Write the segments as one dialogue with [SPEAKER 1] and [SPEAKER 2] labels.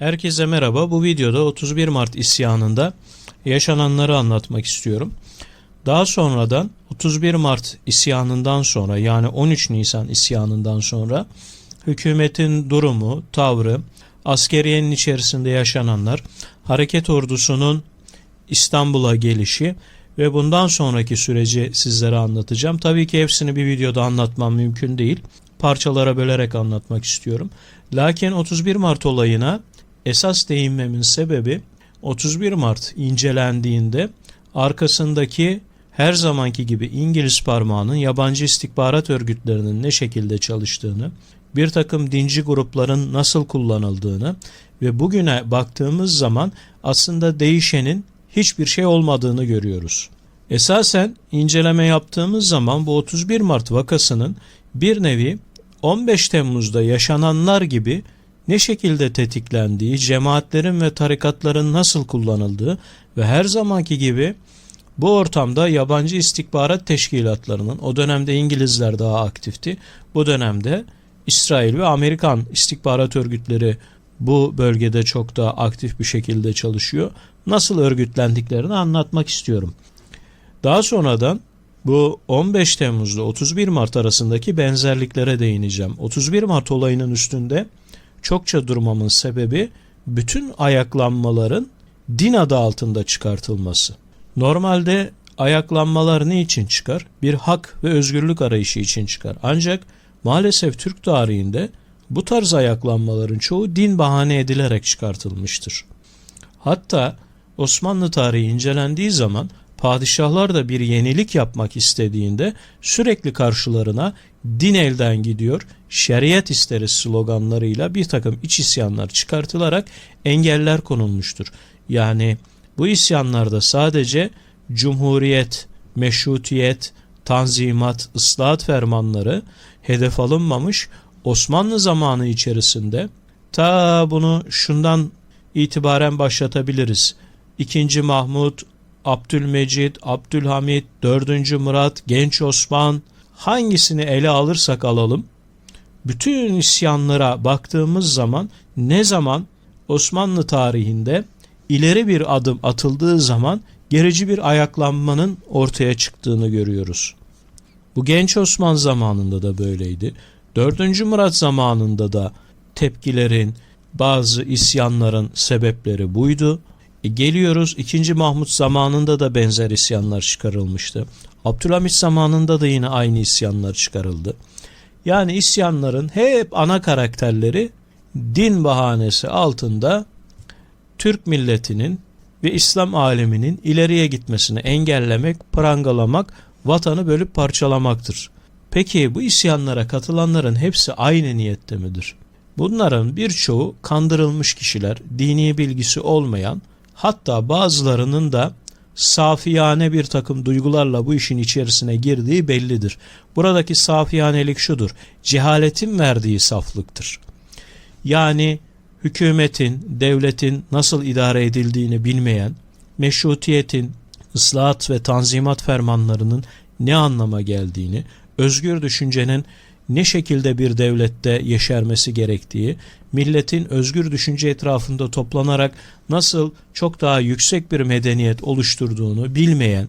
[SPEAKER 1] Herkese merhaba. Bu videoda 31 Mart isyanında yaşananları anlatmak istiyorum. Daha sonradan 31 Mart isyanından sonra yani 13 Nisan isyanından sonra hükümetin durumu, tavrı, askeriyenin içerisinde yaşananlar, hareket ordusunun İstanbul'a gelişi ve bundan sonraki süreci sizlere anlatacağım. Tabii ki hepsini bir videoda anlatmam mümkün değil. Parçalara bölerek anlatmak istiyorum. Lakin 31 Mart olayına esas değinmemin sebebi 31 Mart incelendiğinde arkasındaki her zamanki gibi İngiliz parmağının yabancı istihbarat örgütlerinin ne şekilde çalıştığını, bir takım dinci grupların nasıl kullanıldığını ve bugüne baktığımız zaman aslında değişenin hiçbir şey olmadığını görüyoruz. Esasen inceleme yaptığımız zaman bu 31 Mart vakasının bir nevi 15 Temmuz'da yaşananlar gibi ne şekilde tetiklendiği, cemaatlerin ve tarikatların nasıl kullanıldığı ve her zamanki gibi bu ortamda yabancı istihbarat teşkilatlarının o dönemde İngilizler daha aktifti. Bu dönemde İsrail ve Amerikan istihbarat örgütleri bu bölgede çok daha aktif bir şekilde çalışıyor. Nasıl örgütlendiklerini anlatmak istiyorum. Daha sonradan bu 15 Temmuz'da 31 Mart arasındaki benzerliklere değineceğim. 31 Mart olayının üstünde çokça durmamın sebebi bütün ayaklanmaların din adı altında çıkartılması. Normalde ayaklanmalar ne için çıkar? Bir hak ve özgürlük arayışı için çıkar. Ancak maalesef Türk tarihinde bu tarz ayaklanmaların çoğu din bahane edilerek çıkartılmıştır. Hatta Osmanlı tarihi incelendiği zaman padişahlar da bir yenilik yapmak istediğinde sürekli karşılarına din elden gidiyor, şeriat isteriz sloganlarıyla bir takım iç isyanlar çıkartılarak engeller konulmuştur. Yani bu isyanlarda sadece cumhuriyet, meşrutiyet, tanzimat, ıslahat fermanları hedef alınmamış Osmanlı zamanı içerisinde ta bunu şundan itibaren başlatabiliriz. 2. Mahmut, Abdülmecid, Abdülhamit, 4. Murat, Genç Osman hangisini ele alırsak alalım bütün isyanlara baktığımız zaman ne zaman Osmanlı tarihinde ileri bir adım atıldığı zaman gerici bir ayaklanmanın ortaya çıktığını görüyoruz. Bu genç Osman zamanında da böyleydi. 4. Murat zamanında da tepkilerin, bazı isyanların sebepleri buydu. E geliyoruz 2. Mahmut zamanında da benzer isyanlar çıkarılmıştı. Abdülhamit zamanında da yine aynı isyanlar çıkarıldı. Yani isyanların hep ana karakterleri din bahanesi altında Türk milletinin ve İslam aleminin ileriye gitmesini engellemek, prangalamak, vatanı bölüp parçalamaktır. Peki bu isyanlara katılanların hepsi aynı niyette midir? Bunların birçoğu kandırılmış kişiler, dini bilgisi olmayan, hatta bazılarının da safiyane bir takım duygularla bu işin içerisine girdiği bellidir. Buradaki safiyanelik şudur, cehaletin verdiği saflıktır. Yani hükümetin, devletin nasıl idare edildiğini bilmeyen, meşrutiyetin, ıslahat ve tanzimat fermanlarının ne anlama geldiğini, özgür düşüncenin ne şekilde bir devlette yeşermesi gerektiği, milletin özgür düşünce etrafında toplanarak nasıl çok daha yüksek bir medeniyet oluşturduğunu bilmeyen,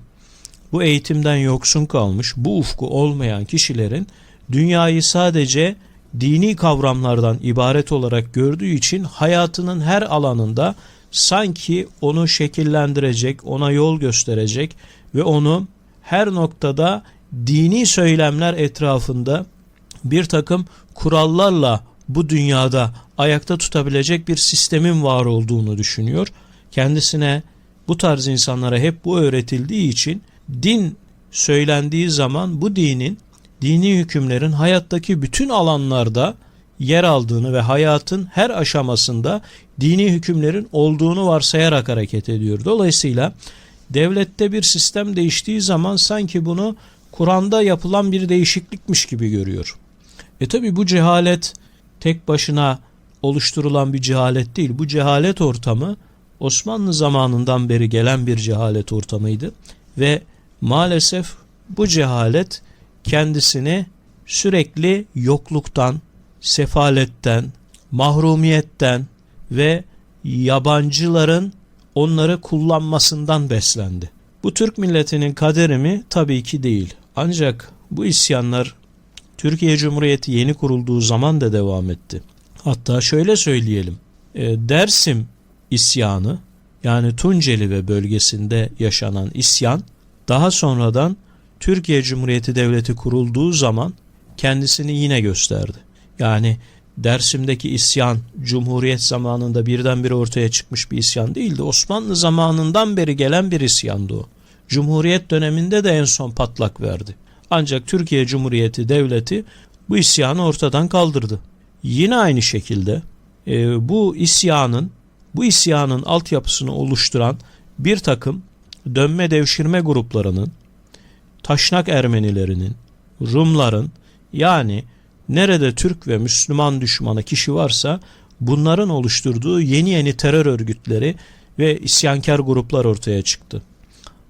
[SPEAKER 1] bu eğitimden yoksun kalmış, bu ufku olmayan kişilerin dünyayı sadece dini kavramlardan ibaret olarak gördüğü için hayatının her alanında sanki onu şekillendirecek, ona yol gösterecek ve onu her noktada dini söylemler etrafında bir takım kurallarla bu dünyada ayakta tutabilecek bir sistemin var olduğunu düşünüyor. Kendisine bu tarz insanlara hep bu öğretildiği için din söylendiği zaman bu dinin dini hükümlerin hayattaki bütün alanlarda yer aldığını ve hayatın her aşamasında dini hükümlerin olduğunu varsayarak hareket ediyor. Dolayısıyla devlette bir sistem değiştiği zaman sanki bunu Kur'an'da yapılan bir değişiklikmiş gibi görüyor. E tabi bu cehalet tek başına oluşturulan bir cehalet değil. Bu cehalet ortamı Osmanlı zamanından beri gelen bir cehalet ortamıydı ve maalesef bu cehalet kendisini sürekli yokluktan, sefaletten, mahrumiyetten ve yabancıların onları kullanmasından beslendi. Bu Türk milletinin kaderi mi? Tabii ki değil. Ancak bu isyanlar Türkiye Cumhuriyeti yeni kurulduğu zaman da devam etti. Hatta şöyle söyleyelim. E, Dersim isyanı yani Tunceli ve bölgesinde yaşanan isyan daha sonradan Türkiye Cumhuriyeti Devleti kurulduğu zaman kendisini yine gösterdi. Yani Dersim'deki isyan Cumhuriyet zamanında birdenbire ortaya çıkmış bir isyan değildi. Osmanlı zamanından beri gelen bir isyandı o. Cumhuriyet döneminde de en son patlak verdi. Ancak Türkiye Cumhuriyeti Devleti bu isyanı ortadan kaldırdı. Yine aynı şekilde e, bu isyanın bu isyanın altyapısını oluşturan bir takım dönme devşirme gruplarının, taşnak Ermenilerinin, Rumların yani nerede Türk ve Müslüman düşmanı kişi varsa bunların oluşturduğu yeni yeni terör örgütleri ve isyankar gruplar ortaya çıktı.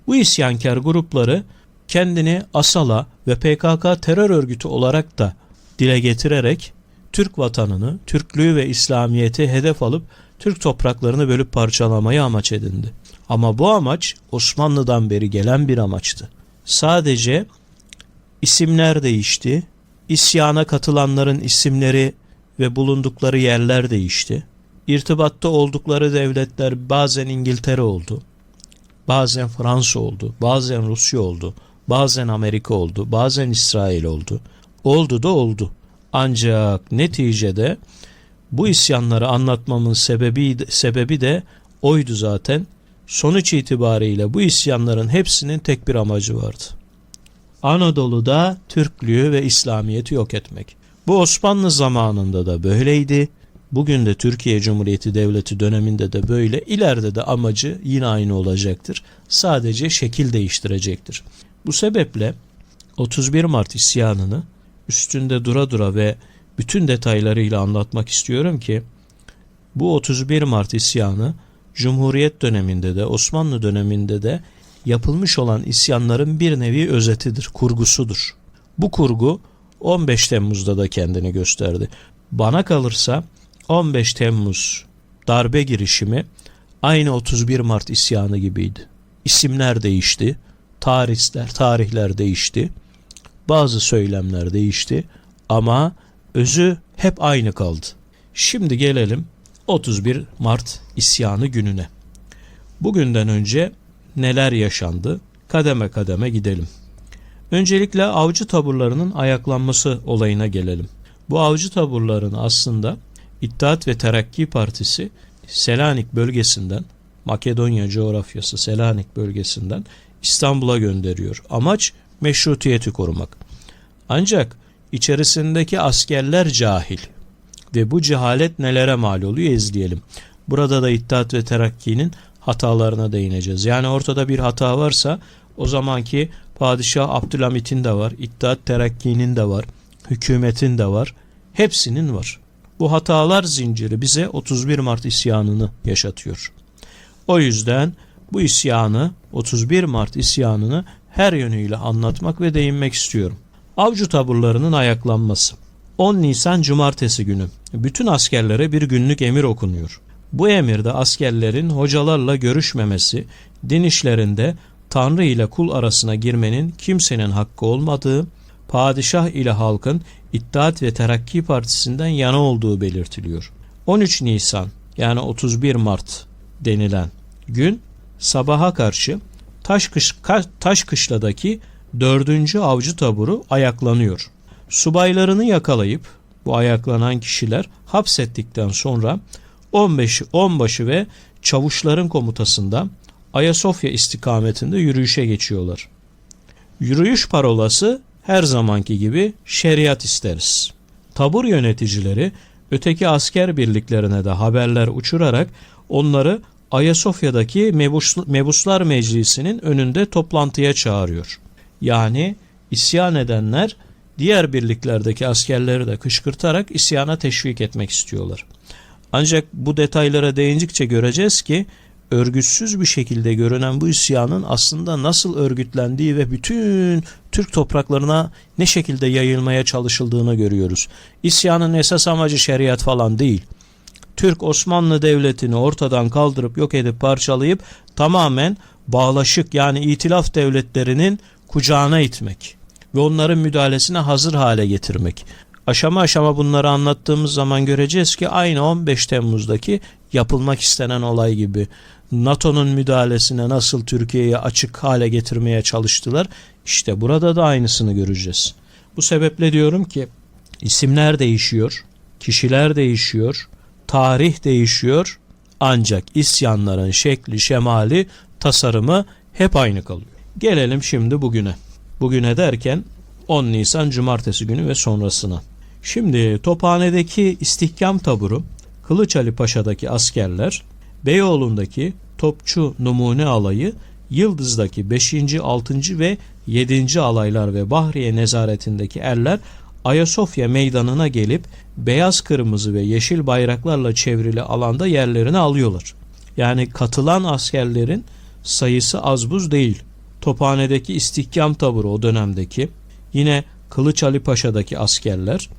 [SPEAKER 1] Bu isyankar grupları kendini Asala ve PKK terör örgütü olarak da dile getirerek Türk vatanını, Türklüğü ve İslamiyeti hedef alıp Türk topraklarını bölüp parçalamayı amaç edindi. Ama bu amaç Osmanlı'dan beri gelen bir amaçtı. Sadece isimler değişti, isyana katılanların isimleri ve bulundukları yerler değişti. İrtibatta oldukları devletler bazen İngiltere oldu, bazen Fransa oldu, bazen Rusya oldu, bazen Amerika oldu, bazen İsrail oldu. Oldu da oldu. Ancak neticede bu isyanları anlatmamın sebebi, sebebi de oydu zaten. Sonuç itibariyle bu isyanların hepsinin tek bir amacı vardı. Anadolu'da Türklüğü ve İslamiyet'i yok etmek. Bu Osmanlı zamanında da böyleydi. Bugün de Türkiye Cumhuriyeti Devleti döneminde de böyle. İleride de amacı yine aynı olacaktır. Sadece şekil değiştirecektir. Bu sebeple 31 Mart isyanını üstünde dura dura ve bütün detaylarıyla anlatmak istiyorum ki bu 31 Mart isyanı Cumhuriyet döneminde de Osmanlı döneminde de yapılmış olan isyanların bir nevi özetidir, kurgusudur. Bu kurgu 15 Temmuz'da da kendini gösterdi. Bana kalırsa 15 Temmuz darbe girişimi aynı 31 Mart isyanı gibiydi. İsimler değişti, tarihler, tarihler değişti, bazı söylemler değişti ama özü hep aynı kaldı. Şimdi gelelim 31 Mart isyanı gününe. Bugünden önce neler yaşandı? Kademe kademe gidelim. Öncelikle avcı taburlarının ayaklanması olayına gelelim. Bu avcı taburlarını aslında İttihat ve Terakki Partisi Selanik bölgesinden, Makedonya coğrafyası Selanik bölgesinden İstanbul'a gönderiyor. Amaç meşrutiyeti korumak. Ancak içerisindeki askerler cahil ve bu cehalet nelere mal oluyor izleyelim. Burada da İttihat ve Terakki'nin hatalarına değineceğiz. Yani ortada bir hata varsa o zamanki Padişah Abdülhamit'in de var, İttihat Terakki'nin de var, hükümetin de var, hepsinin var. Bu hatalar zinciri bize 31 Mart isyanını yaşatıyor. O yüzden bu isyanı 31 Mart isyanını her yönüyle anlatmak ve değinmek istiyorum. Avcı taburlarının ayaklanması. 10 Nisan Cumartesi günü bütün askerlere bir günlük emir okunuyor. Bu emirde askerlerin hocalarla görüşmemesi, din işlerinde Tanrı ile kul arasına girmenin kimsenin hakkı olmadığı, padişah ile halkın İttihat ve Terakki Partisi'nden yana olduğu belirtiliyor. 13 Nisan yani 31 Mart denilen gün sabaha karşı Taşkış, Taşkışla'daki 4. avcı taburu ayaklanıyor. Subaylarını yakalayıp bu ayaklanan kişiler hapsettikten sonra 15 onbaşı ve çavuşların komutasında Ayasofya istikametinde yürüyüşe geçiyorlar. Yürüyüş parolası her zamanki gibi şeriat isteriz. Tabur yöneticileri öteki asker birliklerine de haberler uçurarak onları Ayasofya'daki Mebuslar Meclisi'nin önünde toplantıya çağırıyor. Yani isyan edenler diğer birliklerdeki askerleri de kışkırtarak isyana teşvik etmek istiyorlar. Ancak bu detaylara değindikçe göreceğiz ki örgütsüz bir şekilde görünen bu isyanın aslında nasıl örgütlendiği ve bütün Türk topraklarına ne şekilde yayılmaya çalışıldığını görüyoruz. İsyanın esas amacı şeriat falan değil. Türk Osmanlı Devleti'ni ortadan kaldırıp yok edip parçalayıp tamamen bağlaşık yani itilaf devletlerinin kucağına itmek ve onların müdahalesine hazır hale getirmek. Aşama aşama bunları anlattığımız zaman göreceğiz ki aynı 15 Temmuz'daki yapılmak istenen olay gibi NATO'nun müdahalesine nasıl Türkiye'yi açık hale getirmeye çalıştılar. İşte burada da aynısını göreceğiz. Bu sebeple diyorum ki isimler değişiyor, kişiler değişiyor, tarih değişiyor ancak isyanların şekli, şemali, tasarımı hep aynı kalıyor. Gelelim şimdi bugüne. Bugüne derken 10 Nisan Cumartesi günü ve sonrasına. Şimdi Tophane'deki istihkam taburu, Kılıç Ali Paşa'daki askerler, Beyoğlu'ndaki Topçu Numune Alayı, Yıldız'daki 5. 6. ve 7. alaylar ve Bahriye nezaretindeki erler Ayasofya meydanına gelip beyaz, kırmızı ve yeşil bayraklarla çevrili alanda yerlerini alıyorlar. Yani katılan askerlerin sayısı az buz değil. Tophane'deki istihkam taburu o dönemdeki, yine Kılıç Ali Paşa'daki askerler,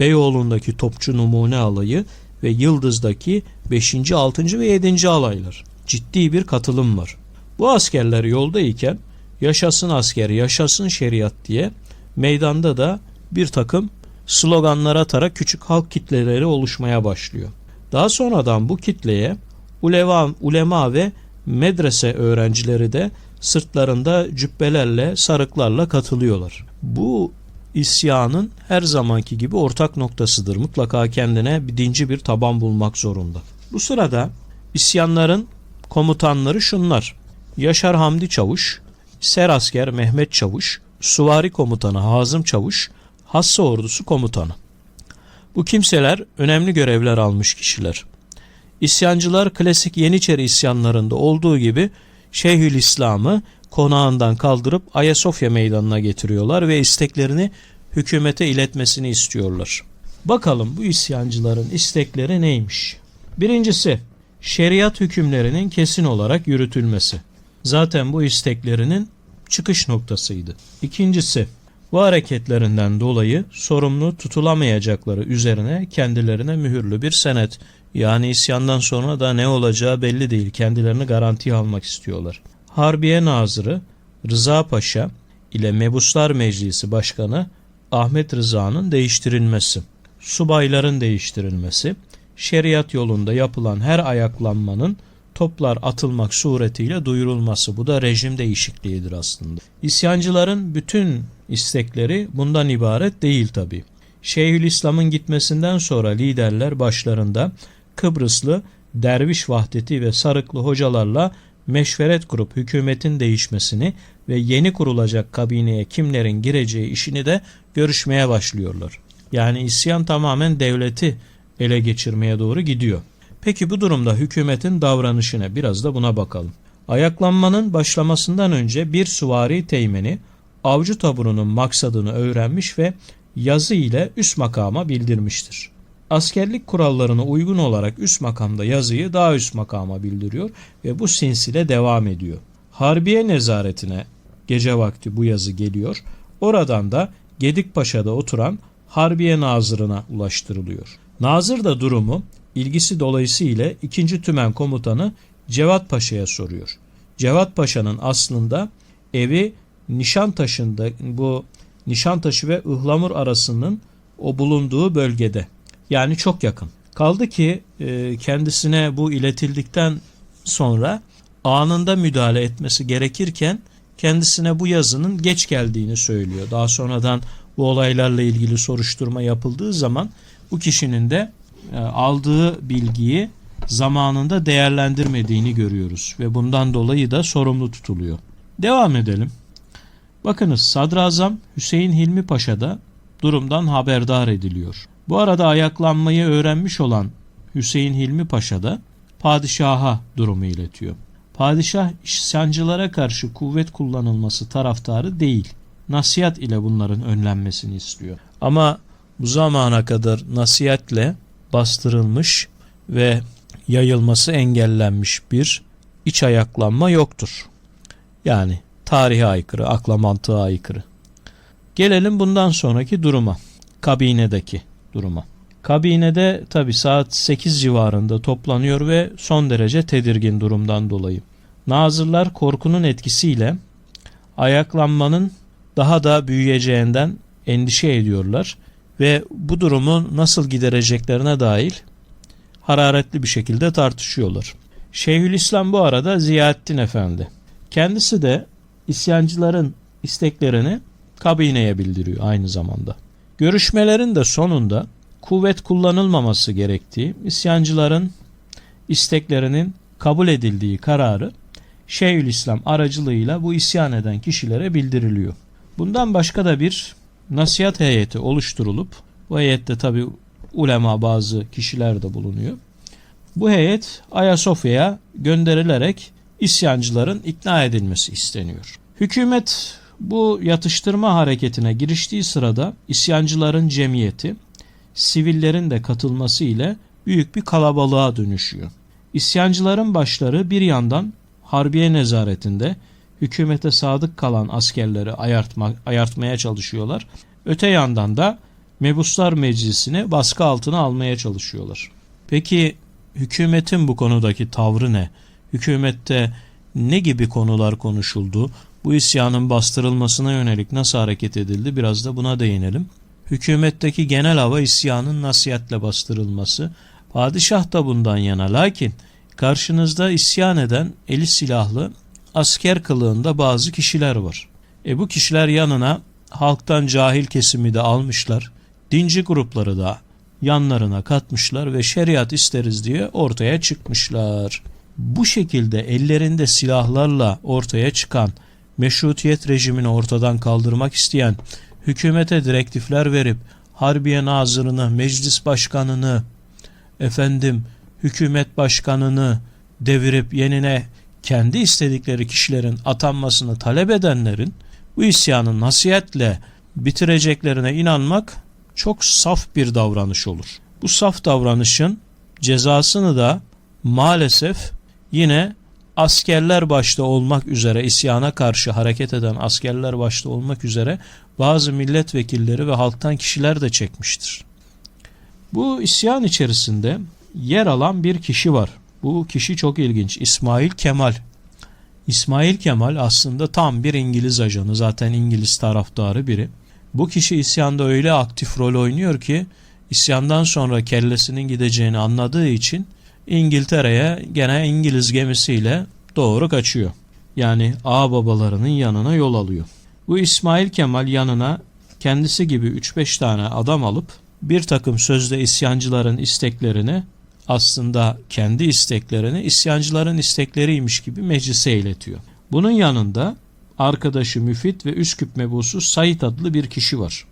[SPEAKER 1] Beyoğlu'ndaki Topçu Numune Alayı ve Yıldız'daki 5. 6. ve 7. alaylar. Ciddi bir katılım var. Bu askerler yoldayken yaşasın asker, yaşasın şeriat diye meydanda da bir takım sloganlar atarak küçük halk kitleleri oluşmaya başlıyor. Daha sonradan bu kitleye ulema, ulema ve medrese öğrencileri de sırtlarında cübbelerle, sarıklarla katılıyorlar. Bu isyanın her zamanki gibi ortak noktasıdır. Mutlaka kendine bir dinci bir taban bulmak zorunda. Bu sırada isyanların komutanları şunlar. Yaşar Hamdi Çavuş, Serasker Mehmet Çavuş, Suvari Komutanı Hazım Çavuş, Hassa Ordusu Komutanı. Bu kimseler önemli görevler almış kişiler. İsyancılar klasik Yeniçeri isyanlarında olduğu gibi Şeyhülislam'ı konağından kaldırıp Ayasofya meydanına getiriyorlar ve isteklerini hükümete iletmesini istiyorlar. Bakalım bu isyancıların istekleri neymiş? Birincisi, şeriat hükümlerinin kesin olarak yürütülmesi. Zaten bu isteklerinin çıkış noktasıydı. İkincisi, bu hareketlerinden dolayı sorumlu tutulamayacakları üzerine kendilerine mühürlü bir senet yani isyandan sonra da ne olacağı belli değil kendilerini garantiye almak istiyorlar. Harbiye Nazırı Rıza Paşa ile Mebuslar Meclisi Başkanı Ahmet Rıza'nın değiştirilmesi, subayların değiştirilmesi, şeriat yolunda yapılan her ayaklanmanın toplar atılmak suretiyle duyurulması. Bu da rejim değişikliğidir aslında. İsyancıların bütün istekleri bundan ibaret değil tabi. Şeyhülislam'ın gitmesinden sonra liderler başlarında Kıbrıslı derviş vahdeti ve sarıklı hocalarla meşveret kurup hükümetin değişmesini ve yeni kurulacak kabineye kimlerin gireceği işini de görüşmeye başlıyorlar. Yani isyan tamamen devleti ele geçirmeye doğru gidiyor. Peki bu durumda hükümetin davranışına biraz da buna bakalım. Ayaklanmanın başlamasından önce bir suvari teğmeni avcı taburunun maksadını öğrenmiş ve yazı ile üst makama bildirmiştir. Askerlik kurallarına uygun olarak üst makamda yazıyı daha üst makama bildiriyor ve bu sinsile devam ediyor. Harbiye nezaretine gece vakti bu yazı geliyor. Oradan da Gedikpaşa'da oturan Harbiye Nazırına ulaştırılıyor. Nazır da durumu ilgisi dolayısıyla 2. Tümen Komutanı Cevat Paşa'ya soruyor. Cevat Paşa'nın aslında evi Nişantaşı'nda bu Nişantaşı ve Ihlamur arasının o bulunduğu bölgede. Yani çok yakın. Kaldı ki e, kendisine bu iletildikten sonra anında müdahale etmesi gerekirken kendisine bu yazının geç geldiğini söylüyor. Daha sonradan bu olaylarla ilgili soruşturma yapıldığı zaman bu kişinin de aldığı bilgiyi zamanında değerlendirmediğini görüyoruz ve bundan dolayı da sorumlu tutuluyor. Devam edelim. Bakınız Sadrazam Hüseyin Hilmi Paşa da durumdan haberdar ediliyor. Bu arada ayaklanmayı öğrenmiş olan Hüseyin Hilmi Paşa da padişaha durumu iletiyor. Padişah isyancılara karşı kuvvet kullanılması taraftarı değil. Nasihat ile bunların önlenmesini istiyor. Ama bu zamana kadar nasihatle bastırılmış ve yayılması engellenmiş bir iç ayaklanma yoktur. Yani tarihe aykırı, akla mantığa aykırı. Gelelim bundan sonraki duruma, kabinedeki duruma. Kabinede tabi saat 8 civarında toplanıyor ve son derece tedirgin durumdan dolayı. Nazırlar korkunun etkisiyle ayaklanmanın daha da büyüyeceğinden endişe ediyorlar ve bu durumu nasıl gidereceklerine dair hararetli bir şekilde tartışıyorlar. Şeyhülislam bu arada Ziyaettin Efendi. Kendisi de isyancıların isteklerini kabineye bildiriyor aynı zamanda. Görüşmelerin de sonunda kuvvet kullanılmaması gerektiği, isyancıların isteklerinin kabul edildiği kararı Şeyhülislam aracılığıyla bu isyan eden kişilere bildiriliyor. Bundan başka da bir nasihat heyeti oluşturulup bu heyette tabi ulema bazı kişiler de bulunuyor. Bu heyet Ayasofya'ya gönderilerek isyancıların ikna edilmesi isteniyor. Hükümet bu yatıştırma hareketine giriştiği sırada isyancıların cemiyeti sivillerin de katılması ile büyük bir kalabalığa dönüşüyor. İsyancıların başları bir yandan Harbiye nezaretinde hükümete sadık kalan askerleri ayartma, ayartmaya çalışıyorlar. Öte yandan da Mebuslar Meclisi'ni baskı altına almaya çalışıyorlar. Peki hükümetin bu konudaki tavrı ne? Hükümette ne gibi konular konuşuldu? Bu isyanın bastırılmasına yönelik nasıl hareket edildi? Biraz da buna değinelim. Hükümetteki genel hava isyanın nasihatle bastırılması. Padişah da bundan yana. Lakin karşınızda isyan eden eli silahlı asker kılığında bazı kişiler var. E bu kişiler yanına halktan cahil kesimi de almışlar. Dinci grupları da yanlarına katmışlar ve şeriat isteriz diye ortaya çıkmışlar. Bu şekilde ellerinde silahlarla ortaya çıkan meşrutiyet rejimini ortadan kaldırmak isteyen hükümete direktifler verip Harbiye Nazırını, Meclis Başkanını, efendim hükümet başkanını devirip yenine kendi istedikleri kişilerin atanmasını talep edenlerin bu isyanı nasihatle bitireceklerine inanmak çok saf bir davranış olur. Bu saf davranışın cezasını da maalesef yine askerler başta olmak üzere isyana karşı hareket eden askerler başta olmak üzere bazı milletvekilleri ve halktan kişiler de çekmiştir. Bu isyan içerisinde yer alan bir kişi var. Bu kişi çok ilginç. İsmail Kemal. İsmail Kemal aslında tam bir İngiliz ajanı. Zaten İngiliz taraftarı biri. Bu kişi isyanda öyle aktif rol oynuyor ki isyandan sonra kellesinin gideceğini anladığı için İngiltere'ye gene İngiliz gemisiyle doğru kaçıyor. Yani ağ babalarının yanına yol alıyor. Bu İsmail Kemal yanına kendisi gibi 3-5 tane adam alıp bir takım sözde isyancıların isteklerini aslında kendi isteklerini isyancıların istekleriymiş gibi meclise iletiyor. Bunun yanında arkadaşı Müfit ve Üsküp mebusu Said adlı bir kişi var.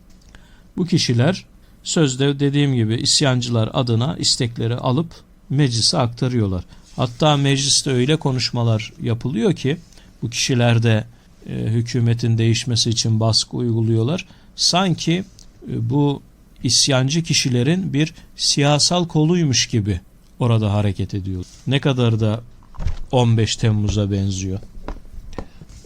[SPEAKER 1] Bu kişiler sözde dediğim gibi isyancılar adına istekleri alıp meclise aktarıyorlar. Hatta mecliste öyle konuşmalar yapılıyor ki bu kişiler de e, hükümetin değişmesi için baskı uyguluyorlar. Sanki e, bu isyancı kişilerin bir siyasal koluymuş gibi orada hareket ediyor. Ne kadar da 15 Temmuz'a benziyor.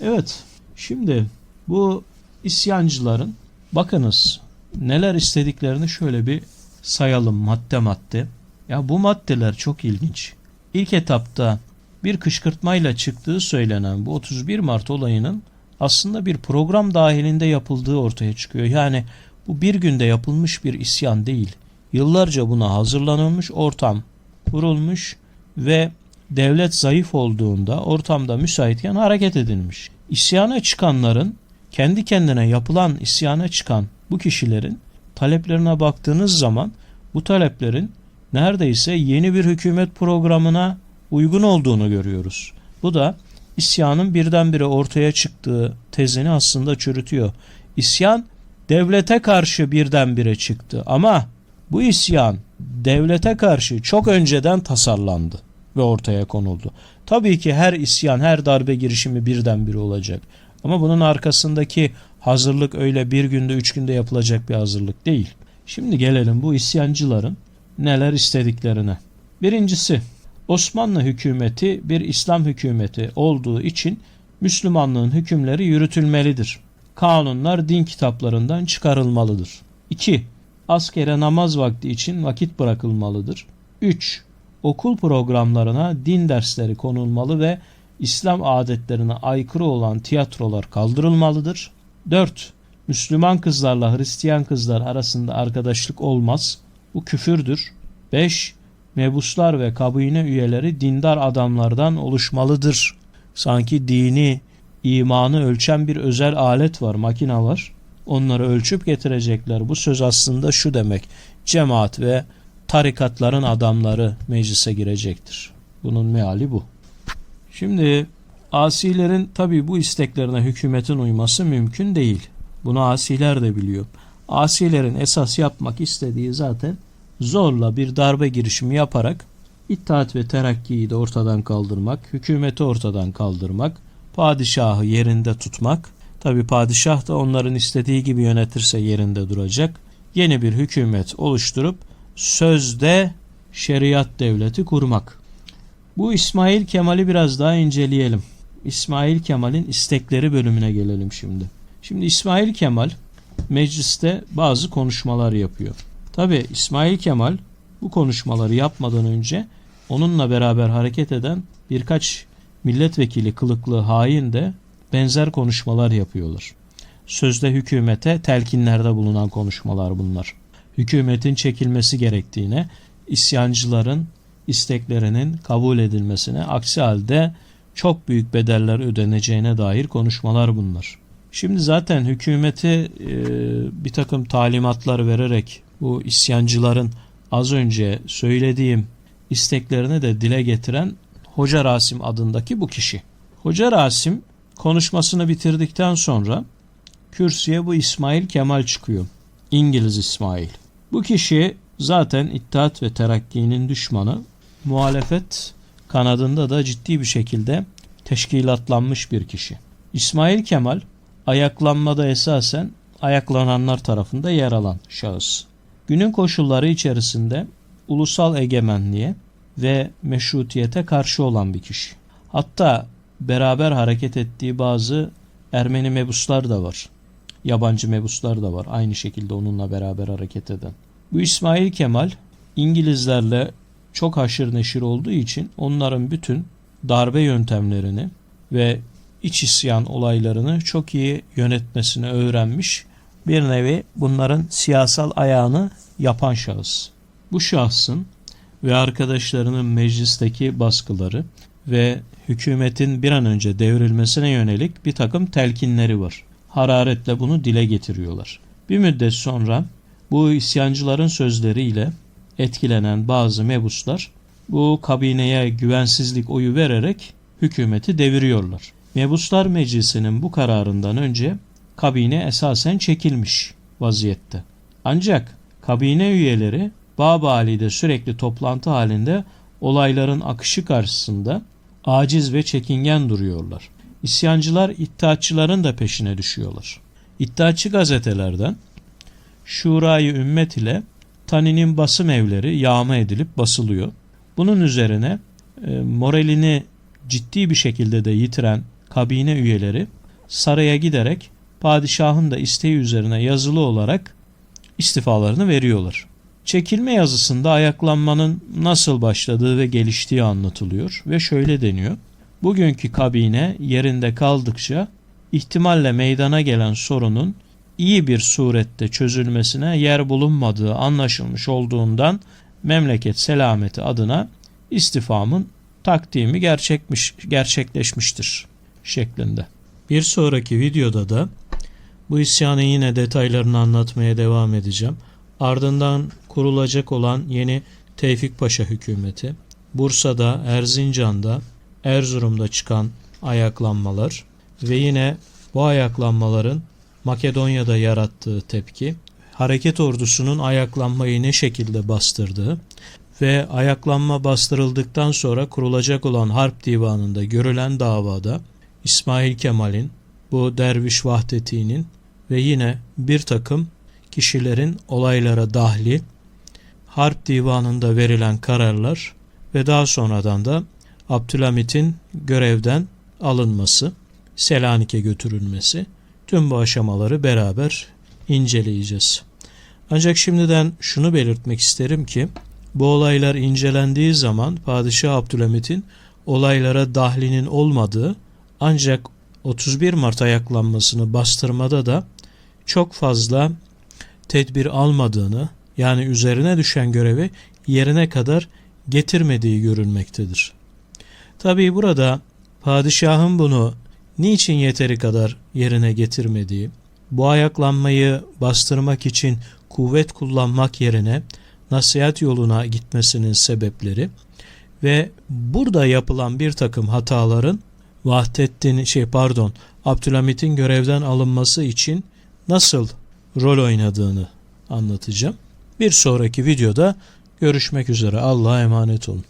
[SPEAKER 1] Evet, şimdi bu isyancıların bakınız neler istediklerini şöyle bir sayalım madde madde. Ya bu maddeler çok ilginç. İlk etapta bir kışkırtmayla çıktığı söylenen bu 31 Mart olayının aslında bir program dahilinde yapıldığı ortaya çıkıyor. Yani bu bir günde yapılmış bir isyan değil. Yıllarca buna hazırlanılmış ortam kurulmuş ve devlet zayıf olduğunda ortamda müsaitken hareket edilmiş. İsyana çıkanların kendi kendine yapılan isyana çıkan bu kişilerin taleplerine baktığınız zaman bu taleplerin neredeyse yeni bir hükümet programına uygun olduğunu görüyoruz. Bu da isyanın birdenbire ortaya çıktığı tezini aslında çürütüyor. İsyan devlete karşı birdenbire çıktı ama bu isyan devlete karşı çok önceden tasarlandı ve ortaya konuldu. Tabii ki her isyan, her darbe girişimi birdenbire olacak. Ama bunun arkasındaki hazırlık öyle bir günde, üç günde yapılacak bir hazırlık değil. Şimdi gelelim bu isyancıların neler istediklerine. Birincisi, Osmanlı hükümeti bir İslam hükümeti olduğu için Müslümanlığın hükümleri yürütülmelidir. Kanunlar din kitaplarından çıkarılmalıdır. 2. Askere namaz vakti için vakit bırakılmalıdır. 3. Okul programlarına din dersleri konulmalı ve İslam adetlerine aykırı olan tiyatrolar kaldırılmalıdır. 4. Müslüman kızlarla Hristiyan kızlar arasında arkadaşlık olmaz. Bu küfürdür. 5. Mebuslar ve kabine üyeleri dindar adamlardan oluşmalıdır. Sanki dini, imanı ölçen bir özel alet var, makina var. Onları ölçüp getirecekler. Bu söz aslında şu demek. Cemaat ve tarikatların adamları meclise girecektir. Bunun meali bu. Şimdi asilerin tabi bu isteklerine hükümetin uyması mümkün değil. Bunu asiler de biliyor. Asilerin esas yapmak istediği zaten zorla bir darbe girişimi yaparak İttihat ve Terakki'yi de ortadan kaldırmak, hükümeti ortadan kaldırmak, padişahı yerinde tutmak. Tabi padişah da onların istediği gibi yönetirse yerinde duracak. Yeni bir hükümet oluşturup sözde şeriat devleti kurmak. Bu İsmail Kemal'i biraz daha inceleyelim. İsmail Kemal'in istekleri bölümüne gelelim şimdi. Şimdi İsmail Kemal mecliste bazı konuşmalar yapıyor. Tabi İsmail Kemal bu konuşmaları yapmadan önce onunla beraber hareket eden birkaç milletvekili kılıklı hain de benzer konuşmalar yapıyorlar. Sözde hükümete telkinlerde bulunan konuşmalar bunlar. Hükümetin çekilmesi gerektiğine, isyancıların isteklerinin kabul edilmesine, aksi halde çok büyük bedeller ödeneceğine dair konuşmalar bunlar. Şimdi zaten hükümeti e, bir takım talimatlar vererek bu isyancıların az önce söylediğim isteklerini de dile getiren Hoca Rasim adındaki bu kişi. Hoca Rasim konuşmasını bitirdikten sonra kürsüye bu İsmail Kemal çıkıyor. İngiliz İsmail. Bu kişi zaten İttihat ve Terakki'nin düşmanı. Muhalefet kanadında da ciddi bir şekilde teşkilatlanmış bir kişi. İsmail Kemal ayaklanmada esasen ayaklananlar tarafında yer alan şahıs. Günün koşulları içerisinde ulusal egemenliğe ve meşrutiyete karşı olan bir kişi. Hatta beraber hareket ettiği bazı Ermeni mebuslar da var. Yabancı mebuslar da var. Aynı şekilde onunla beraber hareket eden. Bu İsmail Kemal İngilizlerle çok haşır neşir olduğu için onların bütün darbe yöntemlerini ve iç isyan olaylarını çok iyi yönetmesini öğrenmiş bir nevi bunların siyasal ayağını yapan şahıs. Bu şahsın ve arkadaşlarının meclisteki baskıları ve hükümetin bir an önce devrilmesine yönelik bir takım telkinleri var. Hararetle bunu dile getiriyorlar. Bir müddet sonra bu isyancıların sözleriyle etkilenen bazı mebuslar bu kabineye güvensizlik oyu vererek hükümeti deviriyorlar. Mebuslar Meclisi'nin bu kararından önce kabine esasen çekilmiş vaziyette. Ancak kabine üyeleri Babali'de sürekli toplantı halinde olayların akışı karşısında aciz ve çekingen duruyorlar. İsyancılar iddiatçıların da peşine düşüyorlar. İddiatçı gazetelerden Şurayı Ümmet ile Tani'nin basım evleri yağma edilip basılıyor. Bunun üzerine e, moralini ciddi bir şekilde de yitiren kabine üyeleri saraya giderek padişahın da isteği üzerine yazılı olarak istifalarını veriyorlar. Çekilme yazısında ayaklanmanın nasıl başladığı ve geliştiği anlatılıyor ve şöyle deniyor. Bugünkü kabine yerinde kaldıkça ihtimalle meydana gelen sorunun iyi bir surette çözülmesine yer bulunmadığı anlaşılmış olduğundan memleket selameti adına istifamın takdimi gerçekmiş, gerçekleşmiştir şeklinde. Bir sonraki videoda da bu isyanın yine detaylarını anlatmaya devam edeceğim. Ardından kurulacak olan yeni Tevfik Paşa hükümeti, Bursa'da, Erzincan'da, Erzurum'da çıkan ayaklanmalar ve yine bu ayaklanmaların Makedonya'da yarattığı tepki, hareket ordusunun ayaklanmayı ne şekilde bastırdığı ve ayaklanma bastırıldıktan sonra kurulacak olan Harp Divanı'nda görülen davada İsmail Kemal'in, bu derviş vahdetinin ve yine bir takım kişilerin olaylara dahli, Harp Divanı'nda verilen kararlar ve daha sonradan da Abdülhamit'in görevden alınması, Selanik'e götürülmesi, tüm bu aşamaları beraber inceleyeceğiz. Ancak şimdiden şunu belirtmek isterim ki bu olaylar incelendiği zaman Padişah Abdülhamit'in olaylara dahlinin olmadığı ancak 31 Mart ayaklanmasını bastırmada da çok fazla tedbir almadığını yani üzerine düşen görevi yerine kadar getirmediği görülmektedir. Tabii burada padişahın bunu niçin yeteri kadar yerine getirmediği, bu ayaklanmayı bastırmak için kuvvet kullanmak yerine nasihat yoluna gitmesinin sebepleri ve burada yapılan bir takım hataların Vahdettin şey pardon Abdülhamit'in görevden alınması için nasıl rol oynadığını anlatacağım. Bir sonraki videoda görüşmek üzere. Allah'a emanet olun.